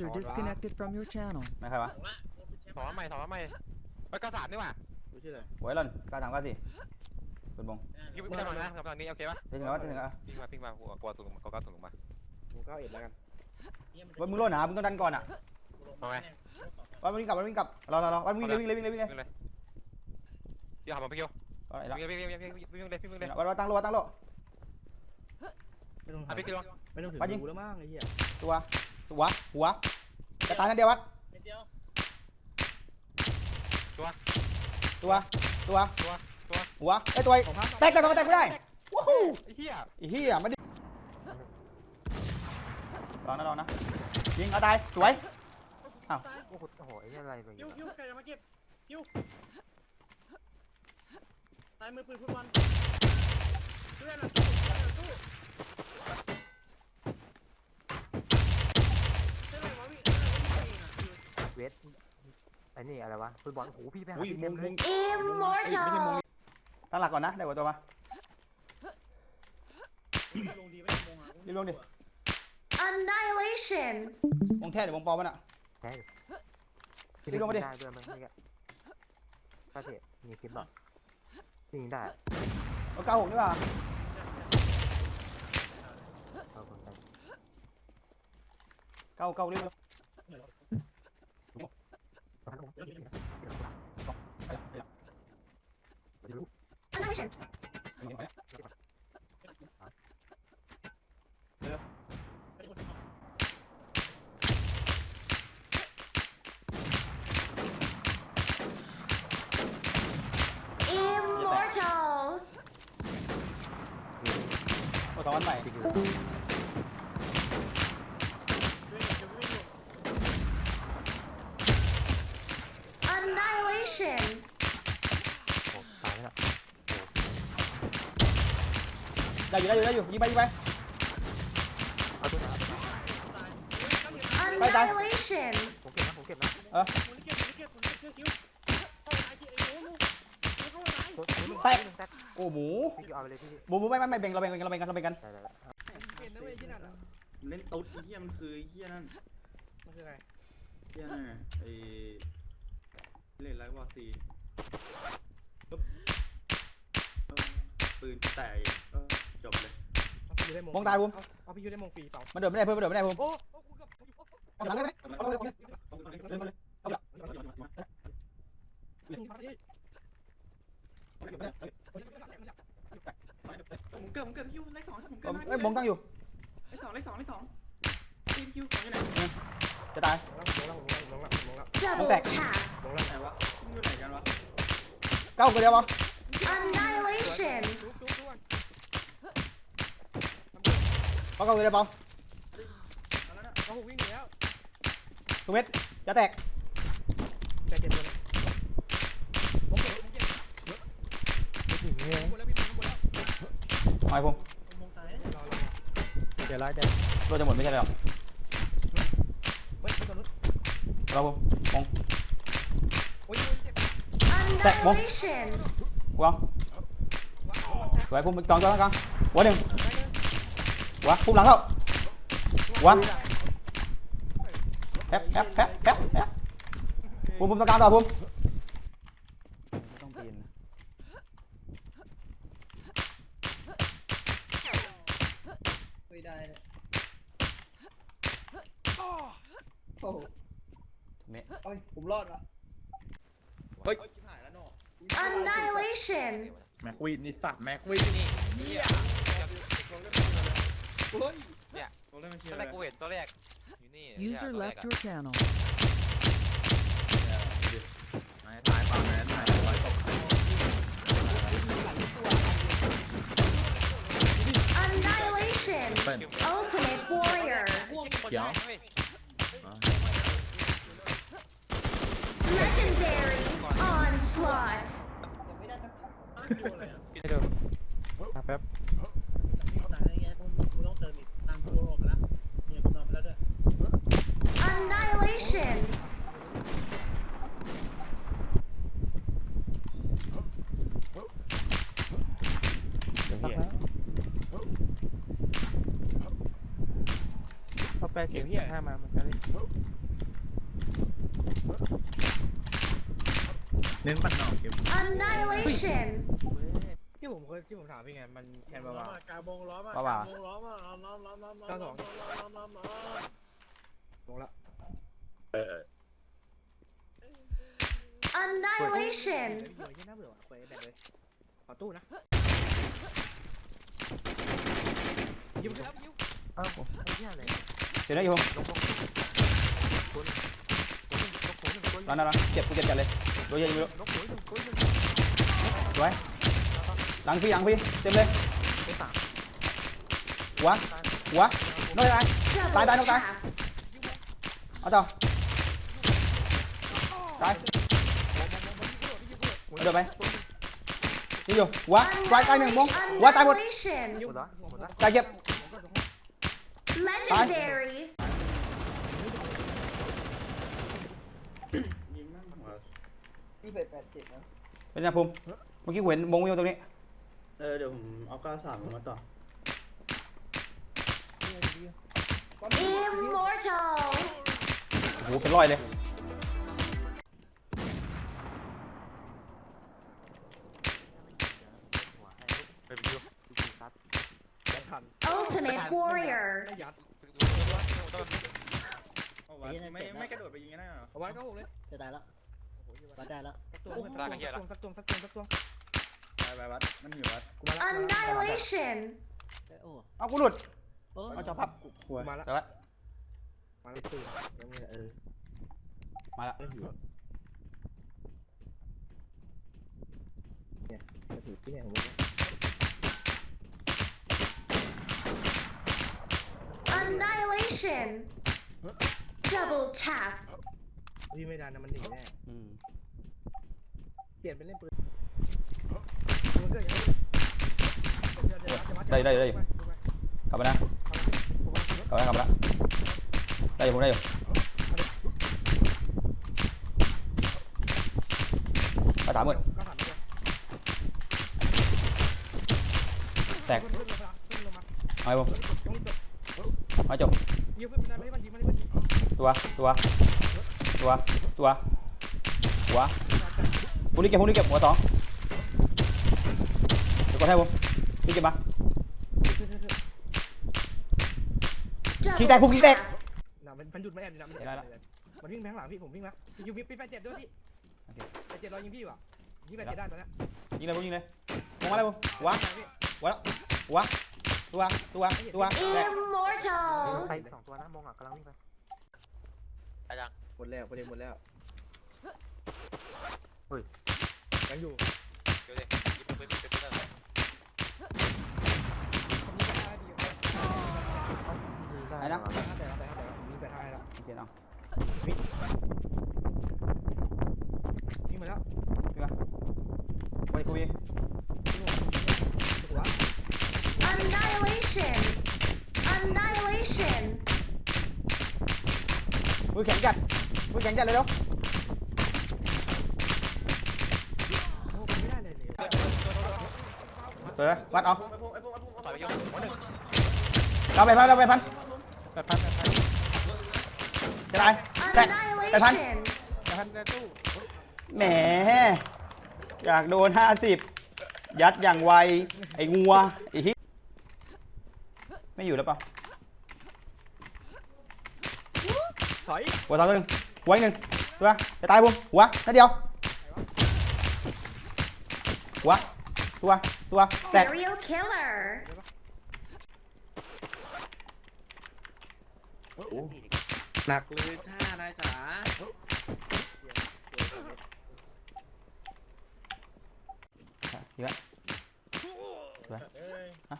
User disconnected from your channel. ไม่ใครวะถอนมาใหม่ถอนมาใหม่ไปกระสานนี่หว่ากูชื่ออะไรหวยหล่นกล้าถามกล้าสิสุดบงยิงไปทางนะทางนี้โอเคปะเดี๋ยวถึงแล้วเดี๋ยวถึงแล้วปิ้งมาปิ้งมาหัวกลัวตุ่มกลัวตุ่มลงมากูเก้าเอ็ดแล้วกันว่ามึงโล่นหนามึงต้องดันก่อนอะทำไมวันวิ่งกลับวันวิ่งกลับรอรอรอวันวิ่งเลยวิ่งเลยวิ่งเลยวิ่งเลยวิ่งเลยพี่หันมาพี่เกียวเอาไหนละวิ่งเลยวิ่งเลยวิ่งเลยวิ่งเลยวิ่งเลยวันวันตั้งโลตั้งโลไม่ต้องอะพี่เกียวไม่ต้องถึงไปยิงกูแล้วมั้งไอ้เหี้ยตัว ตัวหัวจะตายทันเดียววัดตัวตัวตัวหัวไอ้ตัวของพักแตกแตกแตกไม่ได้ว้าวไอ้เหี้ยไอ้เหี้ยมาดิรอนะรอนะยิงเอาตายสวยโอ้โหโอ้โหไอ้เหี้ยอะไรไปคิวคิวใครจะมาเก็บคิวตายมือปืนฟุตบอลเพื่อนอะสู้เพื่อนอะสู้เพื่อนอะไรวะพี่เพื่อนอะไรวะพี่เองอะคิว เวทไอ้ นี่อะไรวะฟุตบอลโอ้โหพี่ไปหาอุ้ยพี่มุเต็งมเลมุยง Immortal. ตั้งหลักก่อนนะได้หัวตัวมา ลงดีไม่ลงอะรีบลงดิ Annihilation. วงแท้หรือวงปลอมมันอะ แพ้อยู่พี่ลงมาดิ ได้ด้วยมั้งนี่ก็เถอะมีคลิปหรอพี่ยิงได้อะวงเก้าหกนี่ว่าเอาคนไปเก้าเก้าเรียบ Annihilation. Immortal. โอ้สองวันใหม่พี่อยู่ช่วยหน่อยช่วยไม่อยู่ Annihilation. โอ้ตายแล้ว ได้อยู่ได้อยู่ได้อยู่ยิงไปยิงไปเอาตัวนะ Annihilation. ผมเก็บนะผมเก็บนะคนที่เก็บคนที่เก็บคนที่เก็บคิวเข้าตายที่ไอ้โน้ตเข้าตายตัวนี้แตกแตกโอ้หมูพี่เอาไปเลยพี่หมูหมูไม่ไม่ไม่แบ่งเราแบ่งเราแบ่งกันเราแบ่งกันได้ได้ได้เล่นตุ๊ดไอ้เหี้ยมันคือไอ้เหี้ยนั่นมันคืออะไรเหี้ยนั่นไงไอ้เล่นไรวาซีปึ๊บเออปืนแตกอีกเออจบเลย เอาพี่ยูได้มงมองตายบูมเอาพี่ยูได้มงฟรีเปล่ามันเดินไม่ได้เพิ่มมันเดินไม่ได้เพิ่มโอ้โอ้กูกับเอาหลังได้ไหมเอาเลยเอาเลยเดินมาเลยเอาหลังผมเกิดผมเกิดคิวเลขสองผมเกิเอาดมาเอ้ยมองตั้งอยู่เลขสองเลขสองเลขสองคิวคิวของอยู่ไหนจะตาย ลงแล้วลงแล้วลงแล้วลงแล้ว Double back. tap. ลงแล้วไหนวะมึงอยู่ไหนกันวะเก้าคนเดียววะ Annihilation. จุ๊บจุ๊บจุ๊บ เก้าเก้าคนเดียวเปล่าเอาแล้วนะเอาหูวิ่งหนีแล้วทุกเม็ดจะแตกแต่เก็บตัวเลยผมเก็บผมเก็บพี่ยิงเลยหมดแล้วพี่หมดแล้วเอาไอ้ภูมิมงตายรอรอเดี๋ยวร้อยเดี๋ยวโดนจะหมดไม่ใช่หรอกเฮ้ยตัวนู้นเราภูมิมองโอ้ยเจ็บ Annihilation. กูเอาสวยภูมิจองจองกลางหัวหนึ่งหั วภูมิหลังเข้าหัวแฮปแฮปแฮปแฮปแฮปภูมิภูมิตรงกลางต่อภูมิไม่ต้องปีนไม่ได้เลยโอ้เมะโอ้ยผมรอดละเฮ้ยชิบหายแล้วเนาะ Annihilation. แม็กวีดนี่สัตว์แม็กวีดนี่เหี้ย ตัวเล่นมันชื่อตอนอะแรไรกกูเห็นตัวแรกอยู่นี่ User left your channel. ตายฝั่งนั้นตายร้อยตก Annihilation. เป็น Ultimate Warrior. เขียว Legendary Onslaught. ให้ดูมาแป๊บ ตายได้ไงต้องกูต้องเติมอีกตังค์กูรวมไปแล้วเนี่ยกูนอนไปแล้วด้วย Annihilation. เดี๋ยวเหี้ยเอาไปเสียงที่ห้ามาเหมือนกันเลยเน้นปั่นหนอกเกม Annihilation. ที่ผมเคยที่ผมถามพี่ไงมันแคนบาล้อวามากาบงล้อมว่าว่ากาบงล้อมล้อมล้อมล้อมล้อมล้อมเก้าสองล้อมล้อมล้อมลงละ Annihilation. เฮ้ยน่าเบื่อว่ะเปิดแบตเลยขอตู้นะยิงไปแล้วยิงเอ้าไอ้เหี้ยอะไรเดี๋ยวนะอยู่ผมลงลงคนคนหนึ่งลงคนหนึ่งคนหร้อนนึ่งนะร้อนเจ็บกูเจ็บจัดเลยโดนเยอะยังไม่รู้ลงคนหนึ่งคนหนึ่งสวยหลังพี่หลังพี่เต็มเลยคนสามหัวหัวน้อยไร Double Bye, bye, bye. tap. เอาต่อ ตายเอาเดี๋ยวไปนี่อยู่หัวตายตายหนึ่งมงหัวตายหมด Annihilation. หมดละหมดละตายเก็บ Legendary. ยิงแม่งหัวเป็นไงภูมิเมื่อกี้กูเห็นมงอยู่ตรงนี้ เออเดี๋ยวผมเอาก้าสามลงมาต่อ Immortal. โอ้โหเป็นร้อยเลย ไปพี่คิว ซัด ทัน Ultimate Warrior. ไม่ยัด เอาวะไม่ไม่กระโดดไปยิงกันได้เหรอเอาไว้ก็หกเลยจะได้แล้ววัดได้แล้วสักตัวสักตัวสักตัวสักตัวไปไปวัดมันหิววัดกูมาละ Annihilation. โอ้เอากูหลุด โอ้เอาจอพับหัวมาละแต่ว่ามาละตื่นยังไงเออมาละไม่หิวเนี่ยจะถือที่ไหนของมึง Annihilation. Double tap. พี่ไม่ได้นะมันหนีแน่อืมเปลี่ยนเป็นเล่นปืนมันก็ยังได้ได้ได้อยู่กลับมานะกลับมานะกลับมานะได้อยู่ผมได้อยู่ไปถามหมดก็ถามเดียวแตกขึ้นลงมาขึ้นลงมาเอาไอ้ผมต้อง จบเอาจบ ยิงขึ้นไปได้ไม่มันยิงมันยิงตัว ตัว ตัว ตัว หัวกูรีบเก็บกูรีบเก็บหัวสองเดี๋ยวกดให้ผมรีบเก็บมา Double Chị tay, Phúc, chị tay. tap. น่ะมันมันหยุดไม่แอบนะมันมันวิ่งไปข้างหลังพี่ผมวิ่งมายูวิปีแปดเจ็ดด้วยพี่แปดเจ็ดรอยิงพี่อยู่อะยิงแปดเจ็ดได้ตอนนี้ยิงเลยผมยิงเลยมองมาเลยผมหัวหัวแล้วหัวตัวตัวตัวแตก Immortal. ใครสองตัวนะมองอะกำลังวิ่งไปตายยังหมดแล้วประเด็นหมดแล้วเฮ้ยยังอยู่เดี๋ยวดิยิงปืนปืนปืนปืนเลยแต่แต่แต่มีแปดห้าแล้วโอเคเนาะวิ่งมาแล้วไปคุย หัว Annihilation. Annihilation. มือแข็งจัดมือแข็งจัดเลยเร็วโอ้ไม่ได้เลยเนี่ยเปิดเลยวัดเอาไอ้พวกไอ้พวกไอ้พวกต่อยไปคิวหัวหนึ่งเราไปพันเราไปพันไปพันจะได้แตก Annihilation. พันในตู้แหมอยากโดนห้าสิบยัดอย่างไวไอ้งัวไอ้ฮิไม่อยู่แล้วเปล่า ถอยหัวสองตัวหนึ่งหัวอีกหนึ่งตัวจะตายบุ้มหัวนัดเดียวหัวตัวตัวแตก Serial killer. หนักเลยท่านายสาเยอะเอ้ยฮะ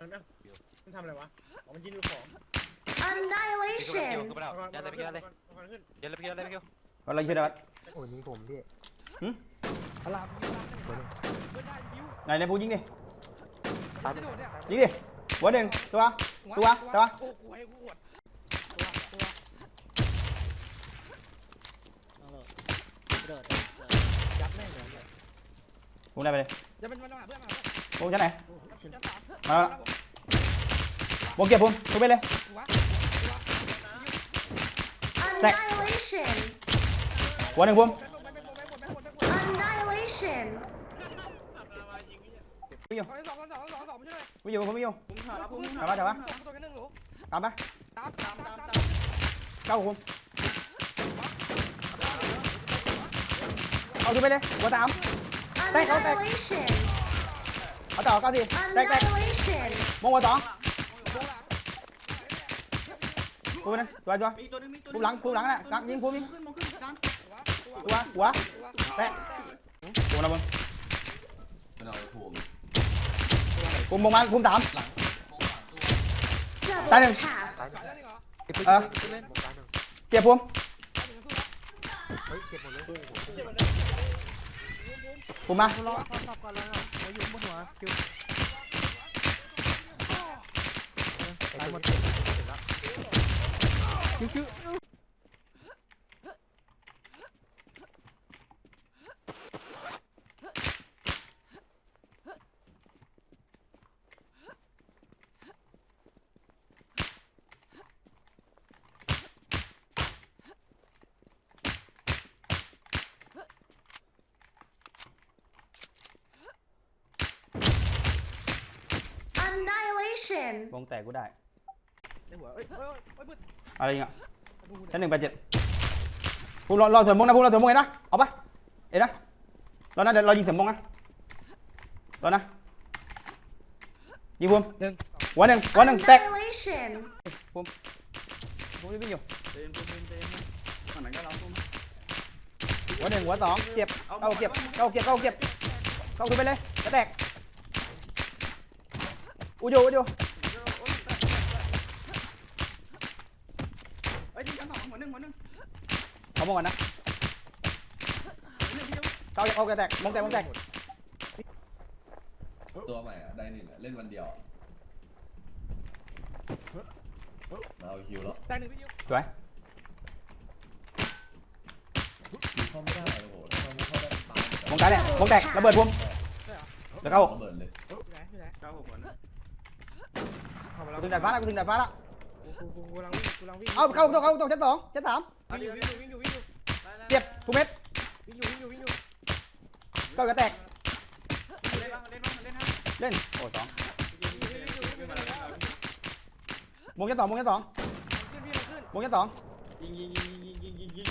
มันนะมันทำอะไรวะอ๋อมันยิงดูของ พี่คิวพี่คิว Annihilation. ขึ้นไปแล้วยันเลยพี่ยันเลยเอาก่อนขึ้นยันเลยพี่ยันเลยพี่คิวเราช่วยได้วัดโอ้ยนี่ผมพี่หึพลามยิงได้ไม่ได้ยิวไหนไหนพูยิงดิตายไปโดดเนี่ยยิงดิหัวหนึ่งตัวตัวตัวโอ้โหให้กูหดตัวตัวต้องโหลดโดดยัดแม่งเลยเนี่ยพูได้ไปเลยจะเป็นมันมาเพื่อนมาพูชั้นไหนจะสามมาแล้ววงเก็บพูพูไปเลยหัวหัว Annihilation. หัวหนึ่งภูมิ Annihilation. วิ่งอยู่สองสองสองสองสองไม่ใช่เลยวิ่งอยู่ผมวิ่งอยู่ผมถามแล้วผมถามว่าถามว่าสองตัวกันหนึ่งหนูตามไปตามตามตามตามเข้าภูมิเอาขึ้นไปเลยหัวสาม Thank you, thank you. Annihilation. เอาต่อเก้าสิแตกแตก Annihilation. มงหัวสอง กูนะจอตัวนึงมีตัวกูหลังกูหลังน่ะหลังยิงกูยิขึ้นมองขึ้นดันตัวหัวแปะกูนะบนมาผมมองมากูสามตายหนึ่งเก็บผมผมมาลอรอหมด Cuckoo. Annihilation! วงแตกกูได้ หัวเอ้ยเอ้ยเอ้ยมืดอะไรอย่างเงี้ยดูดิชั้นหนึ่งแปดเจ็ดภูมิรอรอเสริมมงนะภูมิรอเสริมมงเห็นนะเอาปะเห็นนะรอนะเดี๋ยวรอยิงเสริมมงนะรอนะยิงภูมิหนึ่งหัวหนึ่งหัวหนึ่งแตก Annihilation. ภูมิวิ่งอยู่เต็มเต็มเต็มเต็มฝั่งไหนก็เราตุ้มหัวหนึ่งหัวสองเก็บเอาเก็บเอาเก็บเอาเก็บเอาขึ้นไปเลยจะแตกอูโยอูโย เอ้ย ที่ชั้นสองหัวหนึ่งหัวหนึ่งเอามงก่อนนะหัวหนึ่งเดียวเอาเอาแกแตกมงแตกมงแตกตัวใหม่อะได้นี่แหละเล่นวันเดียวอะเราฮิวแล้วแต่หนึ่งพี่ดิวสวยฮิวเข้าไม่ได้โอ้โหเข้าไม่เข้าได้ตายมงแตกเนี่ยมงแตกระเบิดภูมิเดี๋ยวเข้าระเบิดเลยอยู่ไหนอยู่ไหนเก้าหกหัวหนึ่งเข้ามากูแล้วถึงดาดฟ้าแล้วกูถึงดาดฟ้าแล้วกูกูกูกำลังวิ่ง กูกำลังวิ่งเอาเข้าต้องเข้าต้องชั้นสองชั้นสามวิ่งอยู่วิ่งอยู่วิ่งอยู่วิ่งอยู่เก็บภูมิเม็ดวิ่งอยู่วิ่งอยู่วิ่งอยู่เข้ากระแตกเล่นบ้างเล่นบ้างเล่นฮะเล่นโอ้สองวิ่งอยู่วิ่งอยู่วิ่งอยู่มงชั้นสองมงชั้นสองขึ้นพี่ขึ้นมงชั้นสองยิงยิงยิงยิงยิงยิงยิง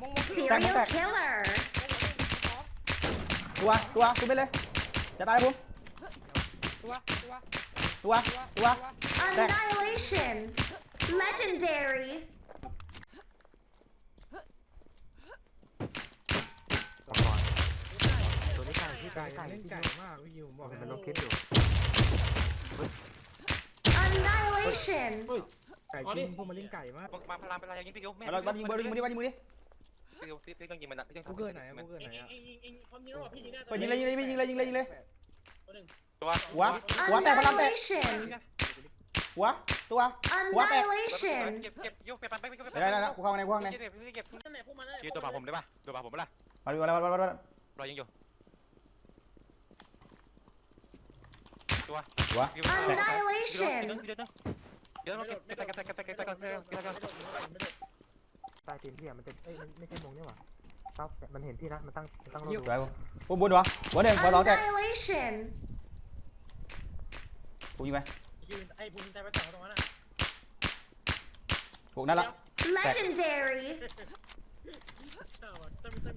มงมง Serial killer. ตัวตัวขึ้นไปเลยจะตายแล้วภูมิตัวตัว ตัวตัว Annihilation. Legendary. ตัวนี้ไก่ที่ไก่ไก่ไก่เล่นไก่มากพี่ยิวบอกมันลบคลิปอยู่ Annihilation. ไก่จริงพวกมันเล่นไก่มากมาพลังเป็นอะไรยิงพี่คิวแม่เรายิงบอลยิงมือดิยิงมือดิพี่คิวพี่ต้องยิงมันนะพี่ต้องกูเกิดไหนกูเกิดไหนเองอะเองเองเองความจริงแล้วบอกพี่ยิงได้ไปยิงเลยยิงเลยยิงเลยยิงเลยยิงเลยตัวหั วหัวแตกพลังแตก Annihilation. หัวตัวหัวแตก Annihilation. เก็บเก็บยกไปปันไปไปได้ได้แล้วกูเข้าในกูเข้าในเก็บเก็บนั่นแหละพวกมันนั่นแหละคิวตัวบ่าผมได้ป่ะตัวบ่าผมป่ะมาดูอะไรมาดูอะไรรอยิงอยู่ตัวหัว Annihilation. เดี๋ยวเดี๋ยวเดี๋ยวเก็บเก็บเก็บเก็บเก็บเก็บเก็บเก็บเก็บเก็บใต้ตีนพี่อะมันจะเอ้ยไม่ใช่มงนี่หว่าเต้ามันเห็นพี่นะมันตั้งตั้งสวยภูมิบุญหัวหัวหนึ่งหัวสองแตก Annihilation. ภูมิยิ งไปไอ้ภูมิใจไปสองตรงนั้นอะภูมินั่นละ Legendary. เช่าอะถ้ามีถ้ามี